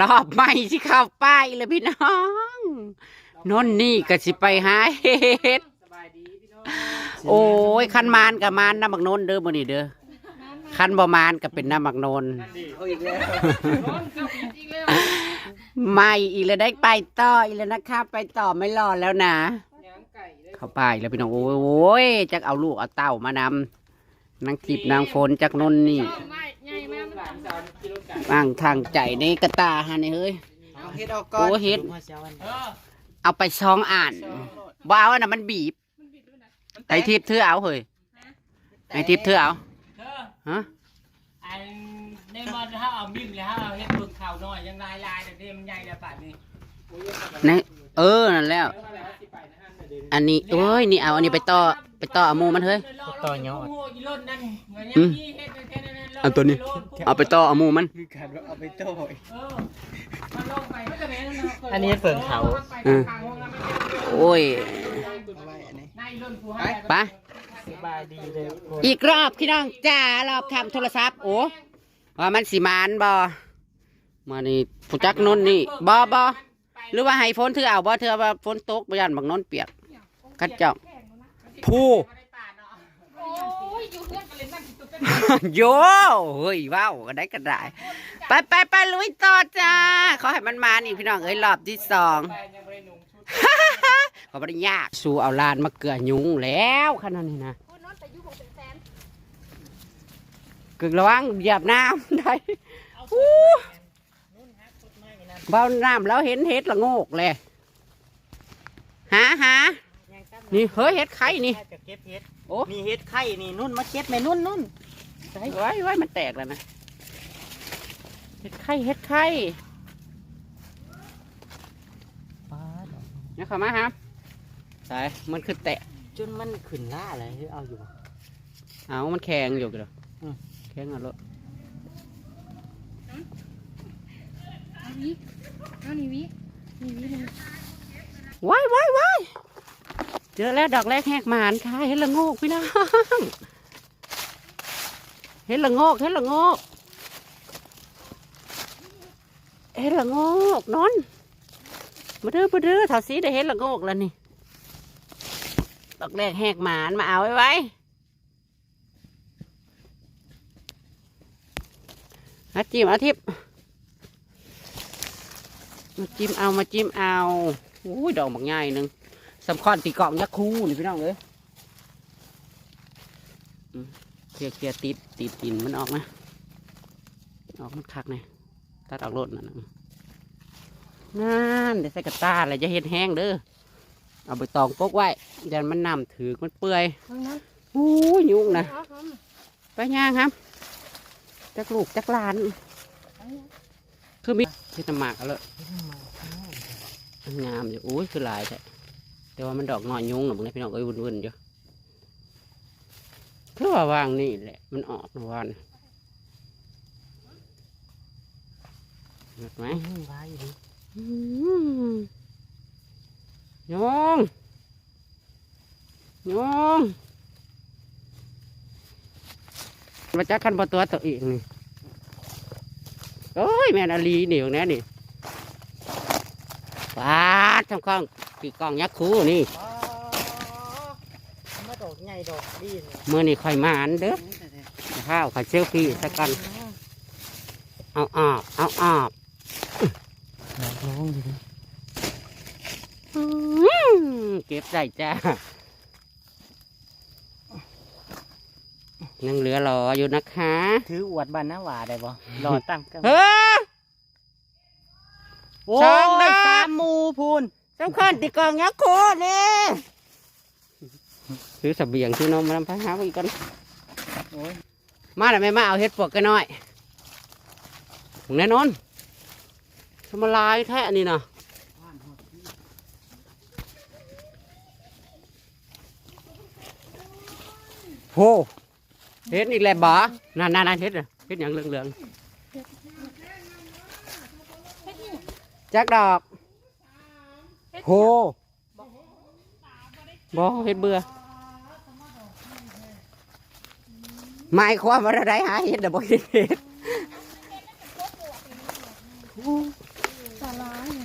รอบใหม่ที่เข้าป้ายเลยพี่น้องนนนี่ก็สิไปหาเห็ดสบายดีพี่น้องโอ้ยคันมานกับมานน้ำบักโนนเด้อมื้อนี้เด้อคันบ่มานก็เป็นน้ำบักโนนไม่อีกแล้วได้ไปต่ออีกแล้วนะคะไปต่อไม่รอแล้วนะเข้าไปแล้วพี่น้องโอ้ยจักเอาลูกเอาเต้ามานำนางจิบนางฝนจากนนนี่ ใหญ่มากหลานสาวกิโลไก่บางทางใจในกระตาฮะนี่เฮ้ย เอาเฮ็ดออกก่อนโอ้เฮ็ดมาเช้าวันเออเอาไปซองอ่านบ่เอาอันน่ะมันบีบไอ้ทิพย์เธอเอาเฮ้ยไอ้ทิพย์เธอเอาเธอฮะอันในมอนถ้าเอาบิ่มเลยถ้าเอาเฮ็ดเบิ่งข่าวน้อยยังลายลายแต่เด้มันใหญ่แล้วป่านนี้ในเออนั่นแล้ว อันนี้เอ้ยนี่เอาอันนี้ไปต่อไปต่อเอาหมูมันเฮ้ยต่อยอดอีรถนั่นเหมือนอืมที่เฮ็ดแค่นั้นเอาตัวนี้เอาไปต่อเอาหมูมันคือการว่าเอาไปโต้ยเออมันลงไปมันก็เป็นอันนี้เฟิงเขาเออโอ้ยเอาไว้อันนี้นายรถผู้ไปให้ไปสบายดีเลยคนอีกรอบพี่น้องจ้ารอบทำโทรศัพท์โอ้ว่ามันสิมานบ่มานี่ผู้จักนนนี่บ่บ่หรือว่าให้ฝนเธอเอาบ่เธอว่าฝนตกบ่ยันบักนนเปียก กัดเจ้าผู้โอ้ยอยู่เพื่อนกันเลยนั่งกินตุ๊กตาโยเฮ้ยว้าวก็ได้ก็ได้ไปไปไปลุยต่อจ้าขอให้มันมานี่พี่น้องเอ้ยรอบที่สองไปยังบ่ได้นุ่งชุดก็ไม่ได้ยากสู้เอาลานมาเกลือยุงแล้วขนาดนี้นะพูดโน้นแต่อยู่หกเป็นแสนกึกระวังเหยียบน้ำได้อู้เบาน้ำแล้วเห็นเห็ดละโงกเลยหาหา นี่เฮ้ยเห็ดไข่นี่ จะเก็บเฮ็ดโอ้มีเฮ็ดไข่นี่นุ่นมาเก็บแม่นุ่นนุ่นไว้ไว้ไว้มันแตกแล้วนะเห็ดไข่เห็ดไข่ป้าดเนี่ยเข้ามาครับใส่มันคือแตะจนมันขึ้นล่าอะไรเอาอยู่บ่เอามันแข็งอยู่กันเหรออืมแข็งเอาเลยเอาวิเอานี่วินี่วิเลยว้ายว้ายว้าย เจอแล้วดอกแรกแหกหมานค่ะเห็ดละโงกพี่น้องเห็ดละโงกเห็ดละโงกเห็ดละโงกนอนมาเด้อมาเด้อถอดสีได้เห็ดละโงกแล้วนี่ดอกแรกแหกหมานมาเอาไว้ไว้มาจิ้มเอาทิพมาจิ้มเอามาจิ้มเอาอุ้ยดอกบักใหญ่หนึ่ง สำคัญตีเกาะยักษ์คู่นี่พี่น้องเอ้ยเคลียร์เคลียร์ติดติดตินมันออกนะออกมันคักไงตัดออกรถนั่นนั่นเดี๋ยวใส่กระตาอะไรจะเห็ดแห้งเด้อเอาไปตองปกไว้ยันมันนำถือมันเปื่อยอู้ยุ่งนะไปย่างครับจักลูกจักลานคือมีที่ตำหมากเอาเลยมันงามอยู่อุ้ยคือลายแต่ แต่ว่ามันดอกน้อยยุงหรอกนะพี่น้องเอ้ยวุ่นๆอยู่คือว่าวางนี่แหละมันออกนะวันเห็นไหมอืมว้าอยู่ดิอืมยองยองมาจักคันประตัวตัวเองนี่โอ้ยแม่นอลีเหนียวแน่นี่ปาดทำข้อง ปีกล้องยักษ์คูนี่อ๋อมาดอกใหญ่ดอกดีเลยเมื่อนี่ค่อยมาอันเด้อข้าวข่อยเซลฟี่สักกัน เอาออบเอาออบดอกน้องอยู่ดิอืมเก็บได้จ้ายังเหลือรออยู่นะคะ ถืออวดบานน้าหวาได้บ่รอตั้งกันเฮ้ยโอ้ช่างดายบสามหมูพูน สำคัญติกองยักษ์โคนี่ซื้อเสบียงซื้อนมมาทำพาหาไปอีกกันโอ้ยมาแล้วไม่มาเอาเห็ดปวกกันหน่อยแน่นอนทำมาลายแท้อันนี้นะโหเห็ดอีกแล้วบ่นั่นนั่นนั่นเห็ดน่ะเห็ดอย่างเหลืองเหลืองๆจักดอก โหบ่เห็ดเบื่อหมายความว่าอะไรหาเห็ดแต่บ่เห็ดเห็ดสาร้ายเนี่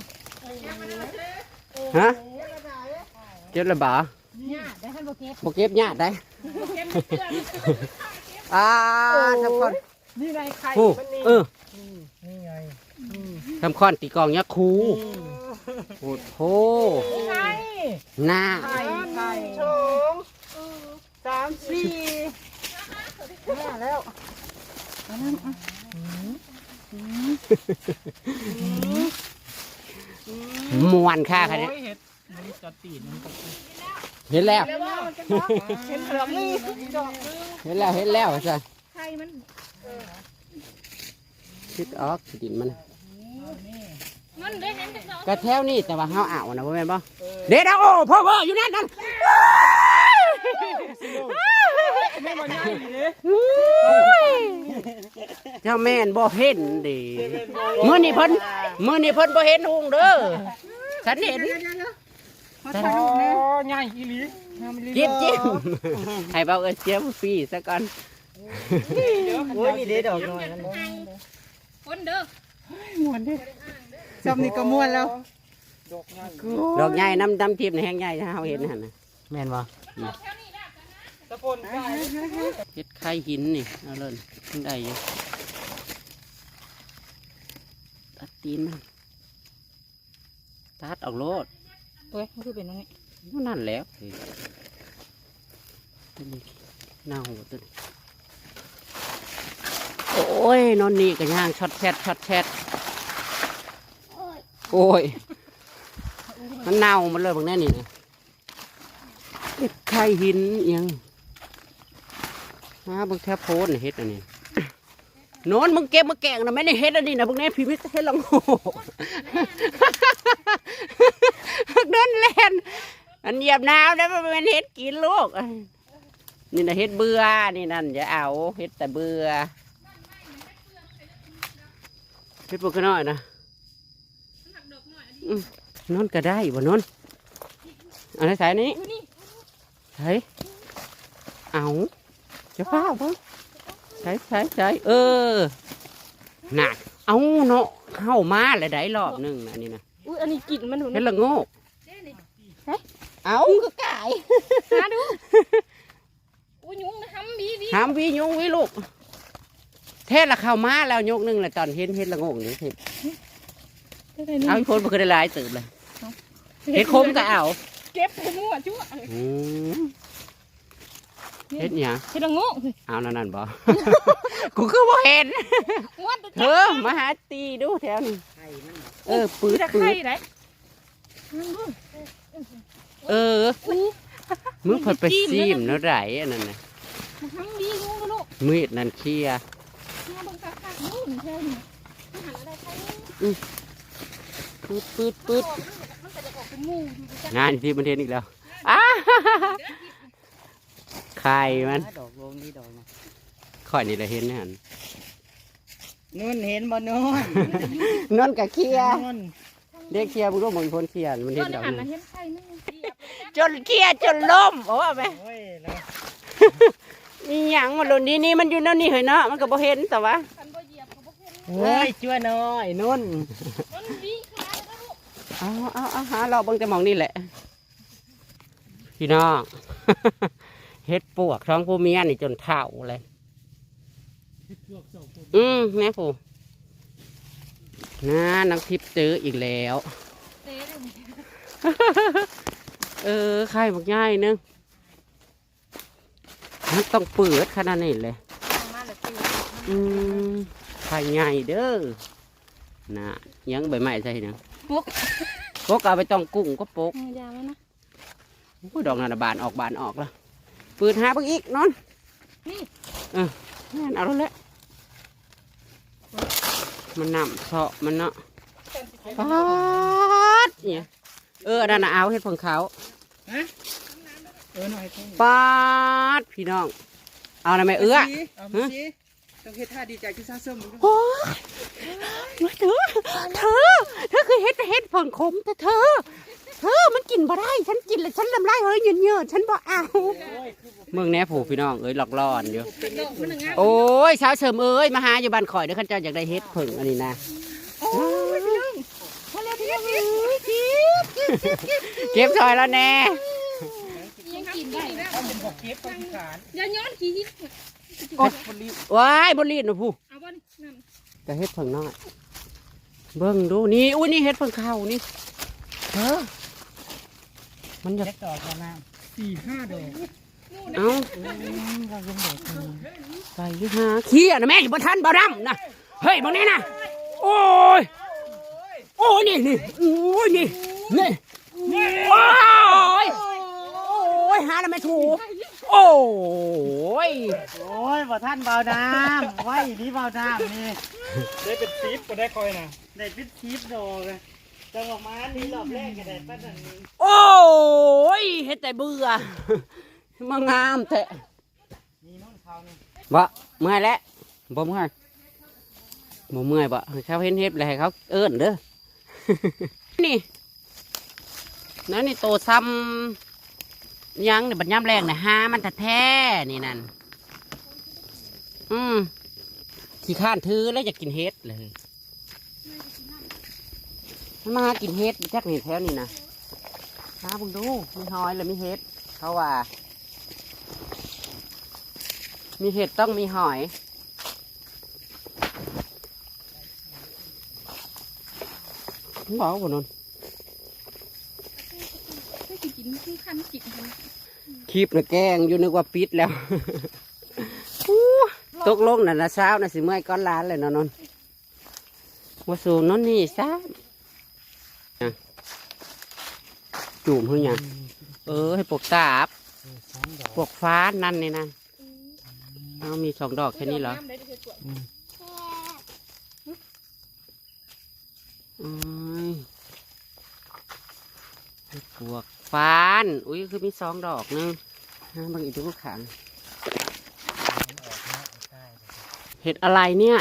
ยฮะเจ็บระบาญาติได้ให้โบเก็บบ่เก็บญาติได้เก็บเพื่อนอ่าทำคอนนี่ไงไข่โอ้มันนี่เออนี่ไงทำคอนตีกลองยักษ์คู โอ้โหไข่หน้าไข่ไข่สองสามสี่แม่แล้วมวนค่าค่ะเนี่ยโอ้ยเห็ดนี่จะตีนมันก็เห็นแล้วเห็นเหลืองนี่ดอกเห็นแล้วเห็นแล้วจ้ะไข่มันคิดออกดินมัน มันได้เห็นแต่ดอกก็แถวนี้แต่ว่าเฮาเอานะบ่แม่นบ่เด็ดเอาโอ้พ่อพ่ออยู่นั่นนั่นไม่มาง่ายเลยเจ้าแม่นบ่เห็นดิมื้อนี้เพิ่นมื้อนี้เพิ่นบ่เห็นหุงเด้อฉันเห็นโอ้ง่ายอีหลีจิ้มจิ้มให้เบาเอิ้นเจียมฟรีซะก่อนโอ้ยนี่เด็ดดอกหน่อยนั่นคนเด้อม้วนดิ ซับนี่ก็ม้วนแล้วดอกใหญ่น้ำดำทิพย์ในแห้งใหญ่ถ้าเฮาเห็นหั่นน่ะแม่นบ่ตะพนไข่เฮ็ดไข่หินนี่เอาเลยมันได้อยู่ตัดตีนมันตัดออกโลดเอ้ยมันคือเป็นยังไงนั่นแหล้วตัวนี้เน่าตัวนี้โอ้ยนอนนี่กันย่างช็อตแชทช็อตแชท โอ้ย มันเน่ามันเลยบางแน่นี่นะเฮ็ดไข่หินเอียงมาบางแทบโพนเฮ็ดอันนี้โนอนมึงเก็บมาแกงนะไม่ได้เฮ็ดอันนี้นะบางแน่พี่ไม่เฮ็ดละโง่เดินเล่นอันเหยียบน้ำได้มันเป็นเฮ็ดกินลูกนี่นะเฮ็ดเบื่อนี่นั่นอย่าเอาเฮ็ดแต่เบื่อเฮ็ดพวกน้อยนะ นอนก็ได้บ่นอนเอะไรสายนี้ใส่เอาจะฟ้าวเบิ่งใส่ใส่ใส่เออน่ะเอาเนาะเข้ามาแล้วได้รอบหนึงนะนี่นะอุ้ยอันนี้กลิ่นมันเหมือนเฮ็ดละโง่เอาก็กายหาดูอุ้ยยุงนะทำบีบีหามวิยุงวิลูกเทศละเข้ามาแล้วยกหนึงเลยตอนเห็นเฮ็ดละโงงนี่เฮ็ด เอาอีกคนบ่เคยได้หลายตื่นเลยเฮ็ดคมก็เอาเก็บไปมั่วชั่วอืมเฮ็ดหยังเฮ็ดละโง่เอานั่นนั่นบ่กูคือบ่เห็นงวดเธอมาหาตีดูแถวนี้เออปืดจะปืไข่ดได้เออมึงเพิ่นไปซีมเนาะไรอันนั้นน่ะทำบียุงลูกมีดนั่นเคลียร์ ปืดปืดปืดมันก็จะออกเป็นงูอยู่จังงานที่มันเห็นอีกแล้วอ้าไข่มันดอกลงนี่ดอกนะข่อยนี่แหละเห็นหันนู่นเห็นบ่นู่นนอนกับเคลียร์นู่นเด็กเคลียร์บุรุษมงคลเคลียร์มันตเห็อนนดอกหันนึมางเห็นไข่นึงจนเคลียร์จนล้มโอ้ไปโอ้ยแล้วนี่หยังมันหล่นนี่นี่มันอยู่นั่นนี่เห็นเนาะมันก็บ่เห็นแต่ว่าคันบ่เหยียบก็บ่เห็นโอ้ยชั่วน้อยนู่น มันบีขาแล้วลูก เอาเอาเอาหาเราเบิ่งแต่หมองนี่แหละ พี่น้องเฮ็ดปวกท้องผู้เมียนี่จนเท่าเลยอืมแม่ผู้นะนักทิพย์เจออีกแล้วเต้เลยเออไข่บักง่ายนึงมันต้องเปิดขนาดนี้เลยมาแล้วตีอืมไข่ใหญ่เด้อ น่ะยังใบไม้ใช่นะปุ๊กปกเอาไปต้องกุ้งก็ปกยามันนะโอ้ยดอกนานาบานออกบานออกแล้วปืนหาเบิ่งอีกนอนเออนั่นเอาแล้วแหละมันนำเสาะมันเนาะปาดเนี่ยเอออันนั่นน่ะเอาเฮ็ดของเขาเออหน่อยทุ่งปาดพี่น้อง เอาอะไรไหมเอื้อเอามาสิ ต้องเฮ็ดท่าดีใจที่ซาเสริมมึงโอ้ยเธอ เธอเธอคือเฮ็ดเฮ็ดผลขมแต่เธอ เธอมันกินบ่ได้ ฉันกินแล้วฉันลำลายเฮ้ยเยินเยินฉันบ่เอา เมืองแหน่ผูกพี่น้องเอ้ยหลอกล่อนอยู่ดอกมันงามโอ้ยสาวเสริมเอ้ยมาหาอยู่บ้านข่อยเด้อขันเจ้าอยากได้เฮ็ดผึ่งอันนี้นะเก็บซอยแล้วแน่ยัง กินได้ถ้าเป็นบอกเก็บก็ขี้ขานอย่าย้อนขี้โอ๊ยคนรีบว้ายบรีดนะผู้เอาบ่นี่นั่นจะเฮ็ดเพิ่งน้อยเบิ่งดูนี่อุ้ยนี่เฮ็ดเพิ่งเข้านี่เออมันอยากเล็กดอกกระน้ำสี่ห้าดอกเอ้าเรายังดอกนึงใส่หาเขี้ยนะแม่อยู่บนทันบ่ดำนะเฮ้ยบางนี้นะโอ้ยโอ้ยนี่นี่โอ้ยนี่นี่โอ้ยโอ้ยหาแล้วไม่ถูกโอ้ยโอ้ยบ่ท่านเบาน้ำไว้นี่เบาน้ำนี่ได้เป็นทิปก็ได้คอยนะได้เป็นทิปดอกอะจังหวะมานี่รอบแรกก็ได้ป้านันนี้โอ้ยเฮ็ดแต่เบื่อมางามแท้นี่น้องเขานี่บ่เมื่อยแล้วบ่เมื่อยบ่เมื่อยบ่ให้เขาเห็นเฮ็ดแล้วให้เขาเอิ้นเด้อนี่นั่นนี่โตซ้ำ ยังเนี่ยบัดย่ำแรงน่ะหามันแท้ๆนี่นั่นอืมขี้ข้านถือแล้วจะกินเฮ็ดเลยมันมากินเฮ็ดจักนี่แถวนี่นะหาเบิ่งดูมีหอยแล้วมีเฮ็ดเขาว่า มีเห็ดต้องมีหอยบอกว่านนไม่กินกินคือคันจิกมัน คลิปนะแกล้งอยู่นึกว่าปิดแล้วอู้ตกลงน่ะนะเช้าน่ะสิเมื่อยก้อนล้านเลยเนาะนนว่าสูนนนี่ซะอะจุ่มเพิ่งยังเออให้ปกตาบสองดอกปกฟ้านั่นนี่นะเอามีสองดอกแค่นี้เหรอน้ำได้ด้วยตัวอืม ปวกฟาน อุ้ยคือมีสองดอกนึงฮะบางอีกทุกขังเห็ดอะไรเนี่ย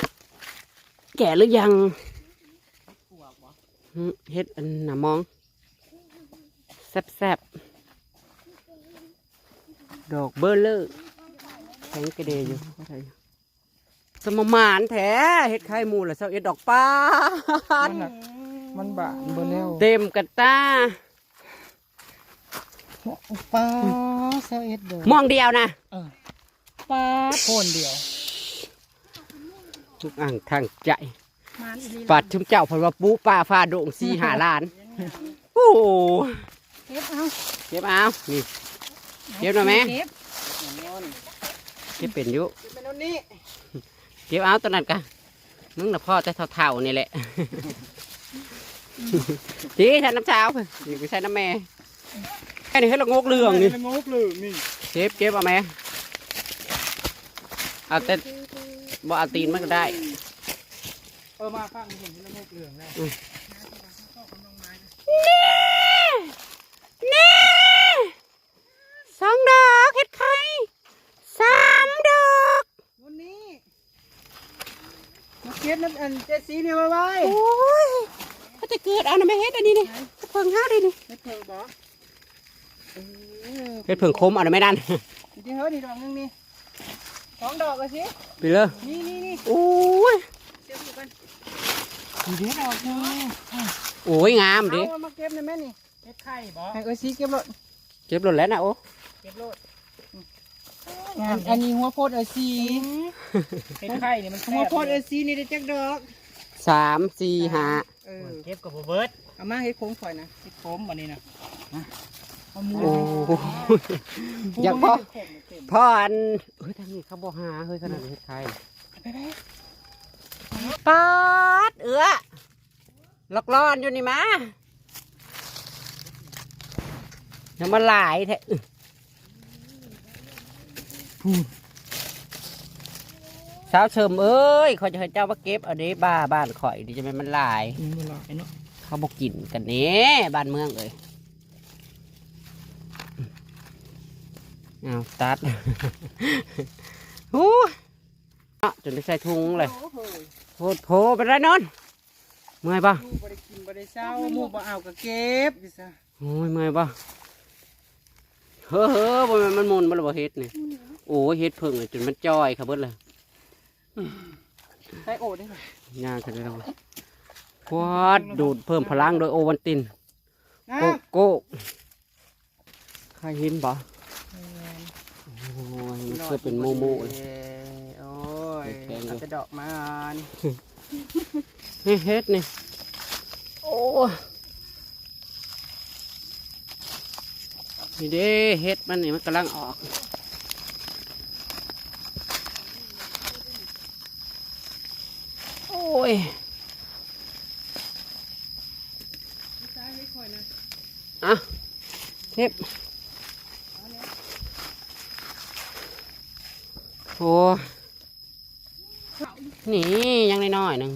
แก่หรือยังเห็ดอันหนามอง แซบๆ ดอกเบอร์เลอร์แข็งกระเดยอยู่อะไรอยู่สมมานแท้เห็ดไข่มูละเสาเอ็ดดอกป้ามันบานเบอร์แล้วเต็มกระตา ป้าเซลเอ็ดเดอมองเดียวนะป้าโคนเดียวทุกอ่างทางใจมันอีหลีปัดชุมเจ้าเพนว่าปูป่าฟ้าโด่งสีหาล้าน โอ้โหเก็บเอาเก็บเอานี่เก็บหน่อยไหมเก็บเก็บเป็นอยุเป็นอันนี้เก็บเอาตัวนั้นกันมึงน่ะพ่อแต่เท่าๆนี่แหละทีใช้น้ำเช้านี่ก็ใช้น้ำแม่ แค่นี้ให้เรางกเรื่องนี่งกเลยนี่เก็บเก็บเอาไหมเอาแต่บ่เอาตีนมันก็ได้ เออมาฟังเห็นแล้วงกเหลืองแล้วนี่สองดอกเห็ดไข่สามดอกวันนี้มาเก็บน้ำอันเจสีนี่ไว้ไว้โอ้ยเขาจะเกิดเอานะไม่เฮ็ดอันนี้นี่เพิ่งห้าดินี่เฮ็ดเพิ่งบ่เออ เฮ็ดเพิ่งคมเอานะไม่ดันจริงๆเฮ้ยนี่ดอกนึงนี่สองดอกอะสิไปเลยนี่นี่นี่โอ้ยเก็บอยู่กันนี่เด็ดดอกนึงโอ้ยงามดิเอามาเก็บในแม่นี่เฮ็ดไข่บ่ให้เอ้ยสีเก็บรถเก็บหล่นแล้วนะโอ้เก็บรถอันอันนี้หัวโพดเอ้ยสีเฮ็ดไข่นี่มันหัวโพดเอ้ยสีนี่ได้จักดอกสามสี่ห้าเออเก็บกับเบิร์ดเอามาให้โค้งข่อยนะที่โคมวันนี้นะ เอามือโอ้ยอยากพ่อพ่ออันเฮ้ยทางนี้เขาบอกหาเฮ้ยขนาดนี้เฮ็ดไข่ปาดเอือลอกร้อนอยู่นี่มาอย่ามาหลายแท้อื้อสาวเฉิมเอ้ยเขาจะให้เจ้ามาเก็บเอาเด้บ้าบ้านข่อยดิจะเป็นมันหลายนี่มันหลายเนาะเขาบอกกินกันเนี้บ้านเมืองเลย เอาตัดหูเนาะจนได้ใส่ถุงเลยโอ้โหโพดโพเป็นไรนอนเมื่อยปะหมูบ่ได้กินบ่ได้เศร้าหมูบ่เอาก็เก็บดิซะโอ้ยเมื่อยปะเฮ้อเฮ้อบ่แม่นมันมุนบ่ละบ่เฮ็ดนี่โอ้ยเฮ็ดเพิ่งเลยจนมันจ้อยครับเบิดเลยใส่โอดได้ไหมย่างกันได้แล้วกวาดดูดเพิ่มพลังโดยโอวันติน นะ โกโก้ใครเห็นบ่โอ้ ยมันเคยเป็นโมโมเลย โอ้ยแข็งๆเลยเอาแต่ดอกมันนี่เฮ็ดนี่โอ้ยนี่เด้เฮ็ดมันนี่มันกำลังออกโอ้ยอะเทป โอ้ยนี่ยังน้อยๆหนึง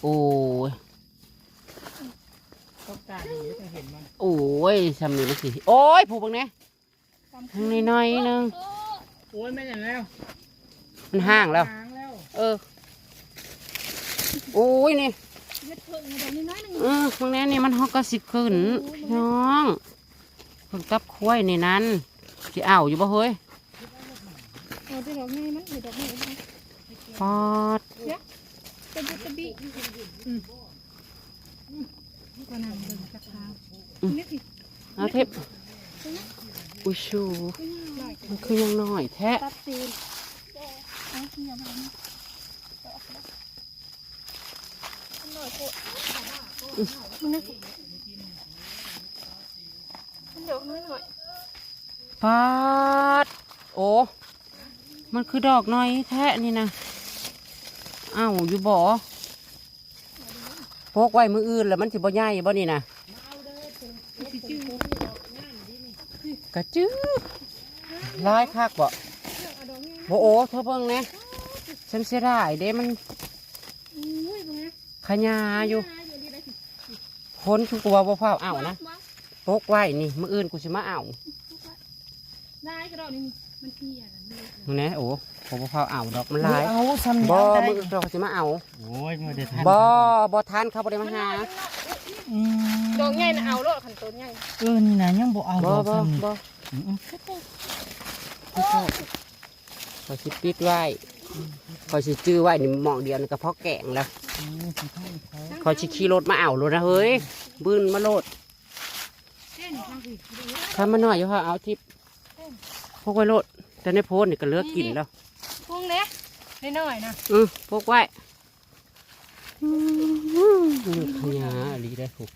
โอ้ยต้องการดูจะเห็นมันโอ้ยทำนี่มันสิโอ้ยผูกบังเนี้ยยังน้อยๆหนึงโอ้ยไม่เห็นแล้วมันห่างแล้วหางแล้วเออโอ้ยนี่เม็ดเพิ่งเดี๋ยวนี้น้อยหนึงเออตรงนี้นี่มันฮอกกระสิขึ้นพี่น้องเพิ่งกับคุ้ยในนั้นสิเอาอยู่บ่เฮ้ยเอา ไปดอกไม้มันเดี๋ยวดอกไม้มันปอดตะบุตะบิอืมก็นำเบิ่งกระเพรานี่สิเอาเทปอุ้ยชูมันคือยังน้อยแท้ตัดตีนเอาที่ยังไงมันนี่สิมันดอกน้อยหน่อยปอดโอ้ มันคือดอกน้อยแท้นี่นะอ้าวอยู่บ่พกไว้มืออื่นแล้วมันสิบ่ใหญ่บ่นี่นะกระจื้อลายคักบ่เอาดอกไม้โอ้โอ้เธอเพิ่งเนี่ยฉันเสียดายเด้มันอุ้ยะขยาอยู่คนคือกลัวบ่เฝ้าเอานะวางพกไว้นี่มืออื่นกูสิมาเอาได้ก็ดอกนี่มันเพียนะมันเล็กนะมึงแน่โอ้ผมบ่เฝ้าเอาดอกมันหลายเอาซ้ำบ่ได้มืออื่นเราสิมาเอาโอ้ยมาเด็ดทันบ่บ่ทันเขาบ่ได้มาหาอืมดอกใหญ่นะเอาโลดขันต้นใหญ่เออนี่นะยังบ่เอาบ่ดอกบ่ซ้ำนี่บ่อืมขอยสิปิดไว้ขอยสิจื้อไว้นี่หมองเดียวนี่ก็พอแกงแล้วอืมสิเข้าเขาขอยสิขี่รถมาเอาโลดนะเฮ้ยบืนมาโลดเส้นทางสิถ้ามาหน่อยอยู่ค่ะเอาทิปพกไว้โลด แต่ในโพนนี่ก็เหลือกกินแล้วพุงเล็กได้หน่อยนะอือพกไว้อืมขยาอหลีได้ถูก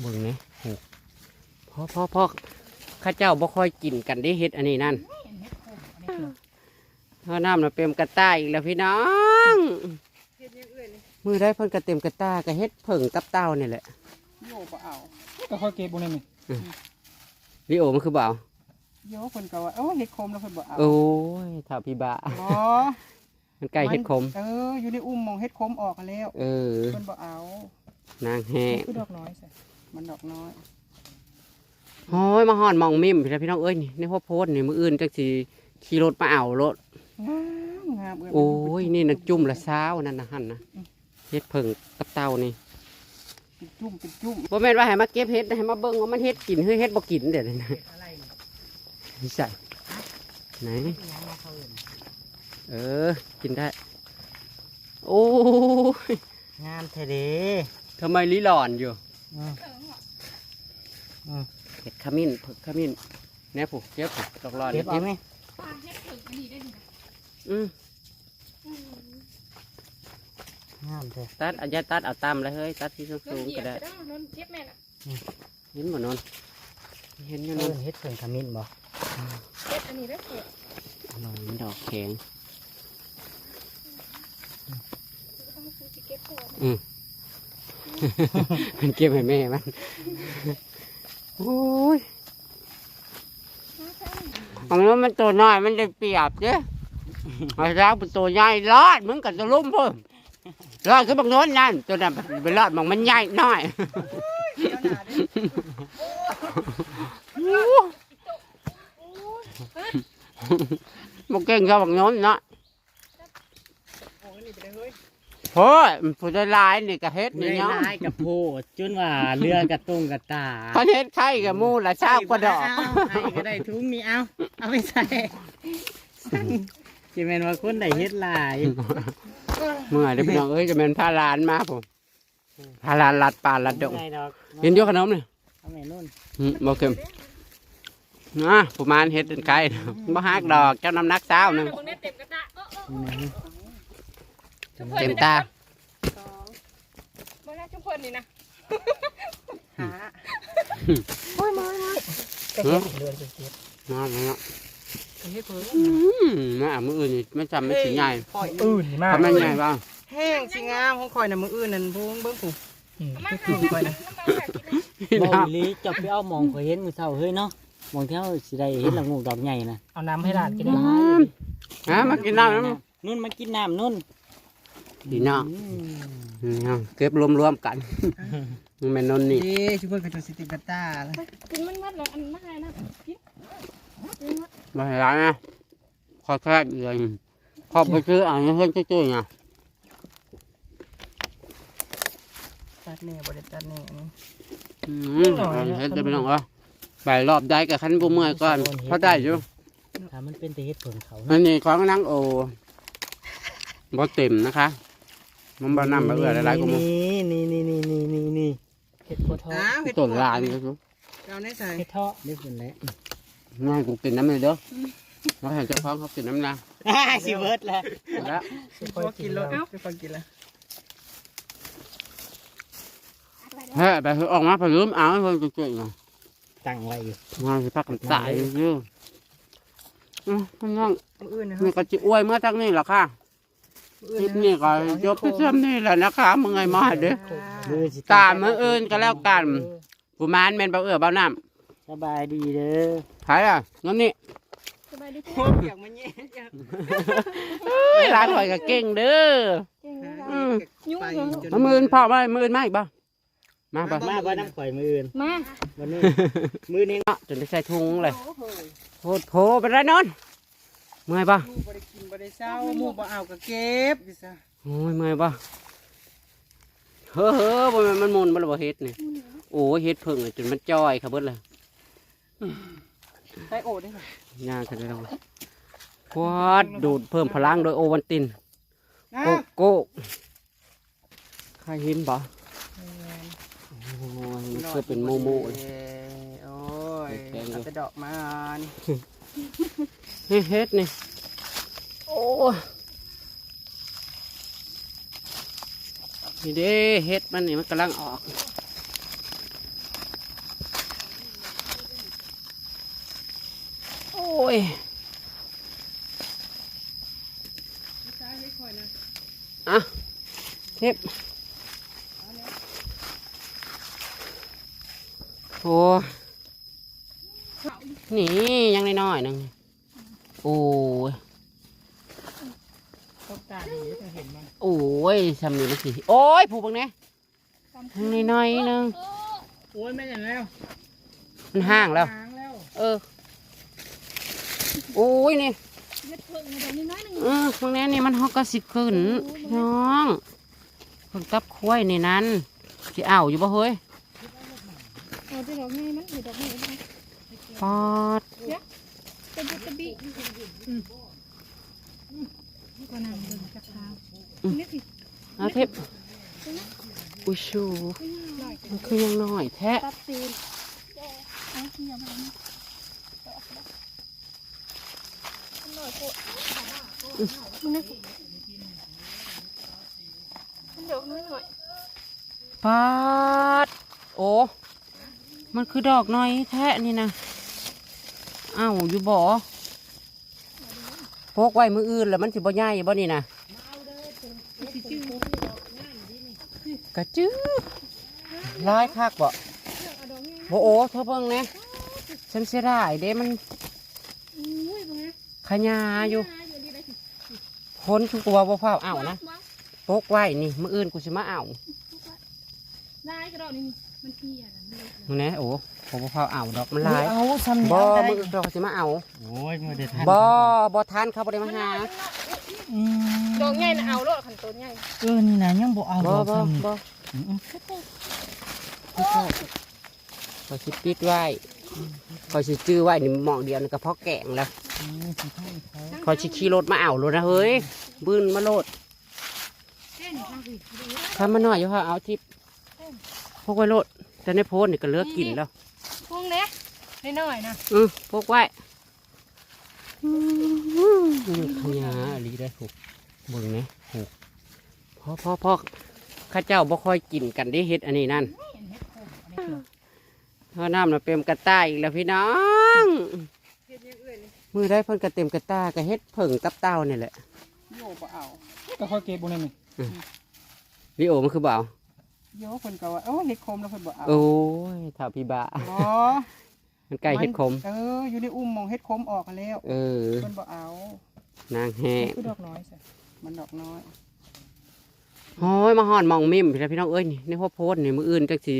เบิ่งเนี่ยถูกพ่อพ่อพ่อข้าเจ้าบ่ค่อยกินกันได้เฮ็ดอันนี้นั่นเพราะน้ำน่ะเต็มกระต้ายอีกแล้วพี่น้องเฮ็ดยังเอื่อยเลยมือได้เพิ่นกระเต็มกระต้าก็เฮ็ดเพิ่งกับเต้านี่แหละโยบ่เอาก็ค่อยเก็บบ่ได้นี่ลิโอมันคือเบเอา โยเพิ่นก็ว่าโอ้เฮ็ดคมแล้วเพิ่นบ่เอาโอ้ยถ้าพี่บาบ่มันใกล้เฮ็ดคมเอออยู่ในอุ้มมองเฮ็ดคมออกกันแล้วเออเพิ่นบ่เอานางแห่มันคือดอกน้อยสิมันดอกน้อยโอ้ยมาห่อนมองมิมพี่น้องพี่น้องเอ้ยนี่ในพ่อโพสต์นี่มืออื่นจังสิขี่รถมาเอารถงามงามเอ้ยโอ้ยนี่นักจุ่มละเช้าวนั่นนะหันนะเฮ็ดเพิ่งกับเตานี่เป็นจุ่มเป็นจุ่มบ่แม่นว่าให้มาเก็บเฮ็ดนะให้มาเบิ่งว่ามันเฮ็ดกินหรือเฮ็ดบ่กินเดี๋ยวนี้นะ อะไรนี่นี่ใส่ไหน เออ กินได้ โอ้ยงามแท้เด้ทำไมลิหลอนอยู่อืมอืมเห็ดขมิ้นเผือกขมิ้นแน่ผูกเก็บผูกตกรอนเก็บเอาไหมปลาเฮ็ดถึงอันนี้ได้ดีนะอืมงามแท้ตัดเอาอย่าตัดเอาตามเลยเฮ้ยตัดที่สูนนงเหยีๆยก็บได้ไปต้องนนเจ็บแม่น่ะเห็นบ่นอนเห็นอยู่เอนออนเฮ็ดเพิ่นขมิ้นบ่ เจ็บอันนี้ได้เสียอร่อยมันดอกแข็งต้องคือสิเก็บตัวอืมมันเก็บให้แม่มัน โอ้ยของนั้นมันตัวน้อยมันได้เปรียบเด้ไอ้รักเป็นตัวใหญ่รอดมึงกับตัวลุ่มเพิ่มรอดคือบางโน้นนั่นตัวนั้นไปรอดมองมันใหญ่น้อย มันเก่งกับบางโน้นเนาะโอ้ยนี่ไปเลยเฮ้ยโอ้ยมันผู้ได้หลายนี่ก็เฮ็ดนี่นี่เนาะลายกับโพดจนว่าเรือกระตุ้งกระตาเขาเฮ็ดไข่กับหมูละเช้ากว่าดอกเให้ก็ได้ทุงนี่เอาเอาไปใส่สั่งจะเป็นว่าคนได้เฮ็ดหลายเมื่อเดี๋ยวพี่น้องเอ้ยจะเป็นพาหลานมาผมพาลาลัดปลาลัดดงไงดอกเห็นอยขนมเนี่ยเอาแม่นุ่นอืมบ่เค็ม นะประมาณเฮ็ดเป็นไก่บ่ฮักดอก เจ้าน้ำหนักสาวหนึงตรงนี้เต็มกระตะเออเออเต็มตามาแล้วชุมพลนี่นะหาโอ้ยมามาก็เฮ็ดเดือนสิบเจ็ดน้ำเนาะก็เฮ็ดเพิ่นอืมมาอะมื้ออื่นนี่ไม่จำไม่สิใหญ่ข่อยอื่นมากทำไมใหญ่บ้างแห้งสิงามของข่อยน่ะมื้ออื่นนั่นพวงเบิ่งผู้มาคือให้ข่อยน้ำน่ะน้ำมันอยากกินเลยบ่อีหลีจับไปเอาหมองเคยเห็นมือเช้าเฮ้ยเนาะห มองที่เฮาสิได้เห็นละงูดอกใหญ่นะเอาน้ำให้หลานกินน้ำฮะมากินน้ำน้นุ่นมากินน้ำนุ่นำดีเนาะอืมเอาเก็บรวมๆกันมันเป็นนนนี่เด้ชุบเพิ่นก็จะสิติกระตาละกินมันมัดแล้วอันมาให้นะกินกินมัดมาให้ร้านนะขอแค่เดือนขอบไปซื้ออ่างเพื่อนจุ้ยๆไงตัดแน่บ่ได้ตัดแน่อันนี้อืมเฮ็ดได้ไปน้องเหรอ ไปรอบได้กับคันบุเมื่อยก่อนเพราะได้อยู่ถ้ามันเป็นแต่เฮ็ดผลเขาอันนี้ของนั่งโอบ่เต็มนะคะมันบ่นำมาเอื้อหลายๆกูมึงนี่นี่นี่นี่นี่นี่นี่เฮ็ดโคทออ้าวเฮ็ดต้นลานก็คือเอาในใส่เฮ็ดเทาะนี่เป็นแหละง่ายกูกินน้ำเลยเด้อมาให้เจ้าของเขากินน้ำนะสิเบิดแล้วแล้วพอกินแล้วพอกินแล้วเฮ้ยไปคือออกมาไปลืมเอาให้เพิ่นจุ้ยๆไง ตั้งไว้อยู่งานสิพักกันตายอยู่อือมันยังมื้ออื่นนะนี่ก็จิอวยเมื่อทั้งนี้แหละค่ะคลิปนี้ก็จบไปเช่นนี้แหละนะคะมึงไงมาเด้อมือสิตามมื้ออื่นก็แล้วกันกูมานแม่นเบาเอื้อเบาน้สบายดีเด้อำไผอะงั้นนี่สบายดีพวกเปียกมันแย่เอ้ยร้านข่อยก็เก่งเด้อเก่งเลยอืมยุ่งเหรอมามื่นพ่อมามื่นมาอีกบ่ มาบ่มาบ่น้ำข่อยมืออื่นมาวันนี้ มือนี้เนาะจนได้ใส่ถุงเลยโคตรโผเป็นไรนอนเมื่อยบ่หมู่บ่ได้กินบ่ได้เศร้าหมู่บ่เอาก็เก็บดิซะโอ้ยเมื่อยบ่เฮ้อเฮ้อบ่แม่นมันมุนบ่ล่ะบ่เฮ็ดนี่โอ้ยเฮ็ดเพิ่งเลยจนมันจ้อยค่ะเบิดเลยใส่โอดได้ค่ะย่างกันได้แล้วควาดดูดเพิ่มพลังโดยโอวันตินนะโกโก้ใครเห็นบ่ โอ้ยมันเคยเป็นโมโมเลย โอ้ยแข็งอยู่เอาแต่ดอกมานเฮ็ดเฮ็ดนี่ โอ้ยนี่เด้เฮ็ดมันนี่มันกำลังออกโอ้ยอะเทป โอ้ยนี่ยังน้อยๆหนึงโอ้ยต้องตาดีจะเห็นมันโอ้ยทำนี่มันสิโอ้ยผูกบังเนี้ยยังน้อยๆหนึงโอ้ยแม่นแล้ว มันห่างแล้วล้างแล้วเออโอ้ยนี่เล็ดเพิ่งมาเดี๋ยวนี้น้อยหนึ่งเออพวกนี้นี่มันฮอกกระสิขึ้นน้องคนกับคุ้ยในนั้นจะเอาอยู่บ่เฮ้ยเอา จะดอกไงมันอยู่ดอกไมันปอดตะบิตะบิก็นำเบิ่งจักราวนี่สิเอาเทปอุ้ยชูมันคือยังน้อยแท้ตัดตีนเอาที่ยมานี่มันนี่มันเดี๋ยวน้อยหน่อยปอดโอ้ มันคือดอกน้อยแท้นี่นะเอ้าอยู่บ่พกไว้มืออื่นแล้วมันสิบ่ใหญ่บ่นี่นะกระจื้อลายคักบ่บ่โอ้เธอเพิ่งเนี่ยฉันเสียดายเด้มันขยาอยู่อยู่ดีได้สิพ้นทุกตัวบ่เฝ้าเอานะปกไว้นี่มืออื่นกูสิมาเอาได้กระดอกนี่มันเขี่ยกัน เลยมึงแน่โอ้ผมบ่เฝ้าเอาดอกมันหลาย เอาซ้ำบ่ได้มืออื่นดอกสิมาเอา โอ้ยมือเด็ดทันบ่บ่ทานเขาบ่ได้มาหา อืมดอกใหญ่นะเอาโลดขันต้นใหญ่เออนี่นะยังบ่เอาบ่ดอกบ่ซ้ำนี่บ่ขอยสิปิดไว้ขอยสิจื้อไว้นี่หมองเดียวนี่ก็พอแกงแล้วขอยสิขี่รถมาเอาโลดนะเฮ้ยบืนมาโลดแค่นี้ทางสิถ้ามันน้อยอยู่ค่ะเอาทิปพกไว้โลด แต่ในโพสต์นี่ก็เลือกกินแล้วพุงเนี้ยนิดหน่อยนะอือพกไว้อืมขยาอลีได้ผูกเบิ่งนี่ผูกพ่อพ่อพ่อข้าเจ้าบ่ค่อยกินกันได้เฮ็ดอันนี้นั่นเห็นเห็ดโคนอันนี้คือเพราะน้ำน่ะเต็มกระต้ายอีกแล้วพี่น้องเห็ดยังเอื่อยเลยมือได้เพิ่นกระเต็มกระต้าก็เฮ็ดเพิ่งกับเต้านี่แหละโย่บ่เอาก็ค่อยเก็บบ่ได้นี่วิโอมันคือเบเอา โย่เพิ่นก็ว่าโอ้เฮ็ดคมแล้วเพิ่นบ่เอาโอ้ยถ้าพี่บาบ่มันใกล้เฮ็ดคมเอออยู่ในอุ้มมองเฮ็ดคมออกกันแล้ว เออเพิ่นบ่เอา นางแห่คือดอกน้อยสิมันดอกน้อยโอ้ยมาห่อนมองมิมพี่น้องพี่น้องเอ้ยนี่ในหัวโพสต์นี่มืออื่นจังสิ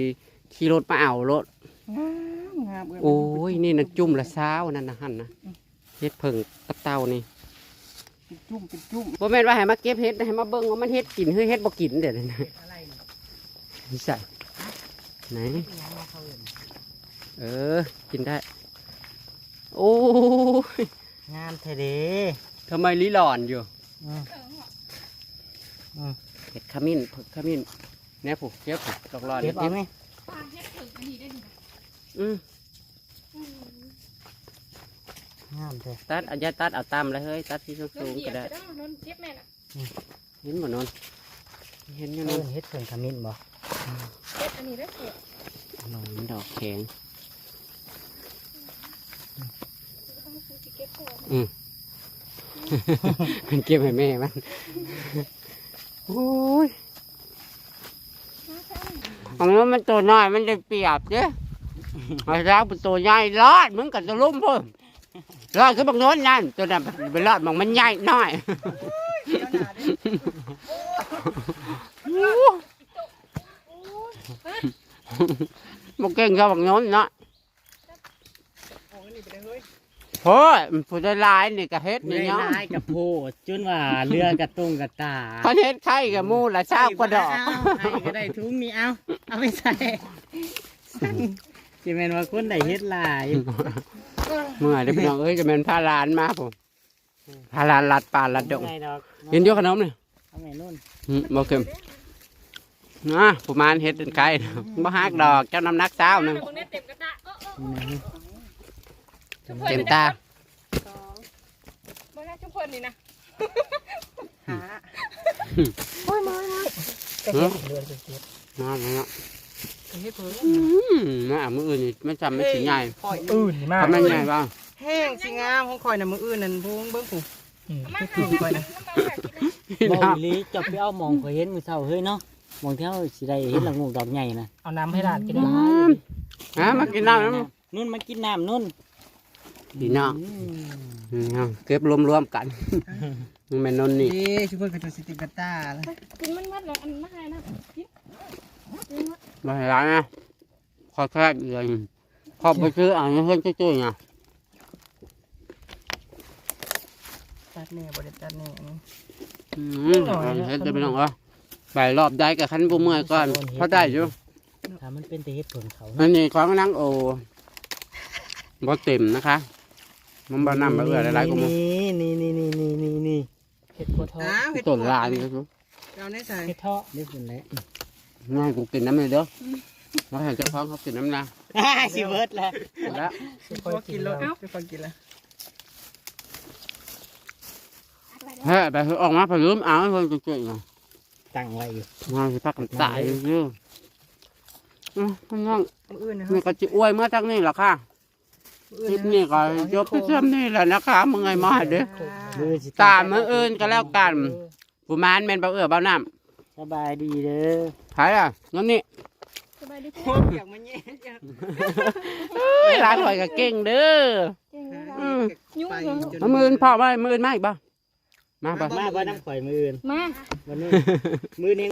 ขี่รถมาเอารถงามงามเโอ้ยนี่นะจุ่มละเช้านั่นนะหั่นนะเฮ็ดเพิ่งกับเต้านี่เป็นจุ่มเป็นจุ่มบ่แม่นว่าให้มาเก็บเฮ็ดนะให้มาเบิ่งว่ามันเฮ็ดกินหรือเฮ็ดบ่กินเด้อนะนี่ใส่ไหน เออ กินได้ โอ้ยงามแท้เด้ทำไมลิหลอนอยู่อืมเห็ดขมิ้นผึกขมิ้นแน่ผูกเก็บผูกดอกหลอนเก็บเอาไหมปลาเห็ดถึงอันนี้ได้ดีนะอืมอืมงามแท้ตัดเอาอย่าตัดเอาตามเลยเฮ้ยตัดที่สูนนงเหยีๆยก็บได้ไปแล้วนนเจ็บแม่น่ะเห็นบ่นอนเห็นอยู่เอิ้นอนนเฮ็ดเพิ่นขมิ้นบ่ เจ็บอันนี้ได้เสียหลอนดอกแข็งต้องคูจิเก็บก่อนอืมมันเก็บให้แม่มัน โอ้ยมาแค่นี้ของนั้นมันตัวน้อยมันได้เปรียบเด้ไอ้รักเป็นตัวใหญ่รอดมึงกับตัวลุ่มเพิ่มรอดคือบางโน้นนั่นตัวนั้นเป็นรอดมองมันใหญ่น้อย มันเก่งกับบางโน้นเนาะโอ้ยนี่ไปเลยเฮ้ยโอ้ยมันผู้ได้หลายนี่ก็เฮ็ดนี่ได้เนาะลายกับโพดจนว่าเรือกระตุ้งกระตาเขาเฮ็ดไข่กับหมูละเช้ากว่าดอกเอาให้ก็ได้ทุงนี่เอาเอาไปใส่จะเป็นว่าคนได้เฮ็ดหลายเมื่อเดี๋ยวพี่น้องเอ้ยจะเป็นพาหลานมาผมพาหลานลัดปลาลัดดงไงดอกเห็นเดียวขนมนี่เอาไงนู่นอืมบ่เค็ม นะประมาณเฮ็ดเป็นไก่บ่ฮักดอกเจ้าน้ำหนักเช้าหนึงตรงนี้เต็มกระตะเออเออนี่ชุบเพื่อนเต็มนี่ตานะมาแล้วชุบเพื่อนนี่นะหาก็เฮ็ดเรือนเก็บมาเนาะเฮ็ดเพิ่นอืมมาอะมื้ออื่นนี่ไม่จำไม่สิใหญ่ข่อยอื่นมากทำไมใหญ่บ้างแห้งสิงามของข่อยน่ะมื้ออื่นนั่นพุงเบิ่งผู้มาให้นะน้ำปลาอยากกินนะบ่อีหลีจับไปเอาหมองข่อยเห็นมื้อเช้าเฮ้ยเนาะห มองที่เฮาสิได้เห็นละงูดอกใหญ่น่ะเอาน้ำให้หลานกินอืมฮะมากินน้ำน้ำนุ่นมากินน้ำนุ่นพี่น้องอืมอืมเอาเก็บรวมๆกันมันเป็นนนนี่เด้ชุบเพิ่นก็จะสิติกระตาแล้วกินมันมัดแล้วอันมาให้นะกินกินมัดมาให้ร้านนะขอแค่เดือนขอไปซื้อเอ่างเพื่อนจุ้ยๆไงตัดแน่บ่ได้ตัดแน่อันนี้อืมเฮ็ดได้ไปน้องเหรอ ไปรอบได้กับคันบุเมื่อยก่อนเพราะได้อยู่ถ้ามันเป็นแต่เฮ็ดผลเขาอันนี้ของนางโอบ่เต็มนะคะ มันบ่นำมาเอื้อหลายๆกูมึงนี่นี่นี่นี่นี่นี่นี่เห็ดโคทออ้าวเฮ็ดต้นลายนี่ก็คือเอาในใส่เห็ดทอนี่เป็นแล้วง่ายกูกินน้ำเลยเด้อมาให้เจ้าของเขากินน้ำนะสิเบิดแล้วแล้วพอกินแล้วสิพอกินแล้วเฮ้ยไปเถอะออกมาไปลืมเอาให้เพื่อนจุ้ยๆไง ตั้งไว้อยู่มาสิพักกันตายอยู่ซื่ออืมพี่น้องมื้ออื่นนะนี่ก็จิอวยเมื่อทั้งนี้แหละค่ะคลิปนี้ก็จบไปเช่นนี้แหละนะคะมึงไงมาเด้อ มือสิตามมื้ออื่นก็แล้วกัน ผู้มานแม่นเบาเอื้อเบาน้สบายดีเด้อำไผอะนั่นนี่สบายดีโคจ้ะตรอยากมาแย่อยากเอ้ยร้านข่อยก็เก่งเด้อ เก่งเลยอืมยุ่งไปเหรอจนมามื่นพ่อมามื่นมาอีกบ่ มาบ่มาบ่น้ำข่อยมืออื่นมา วันนี้ มือนี้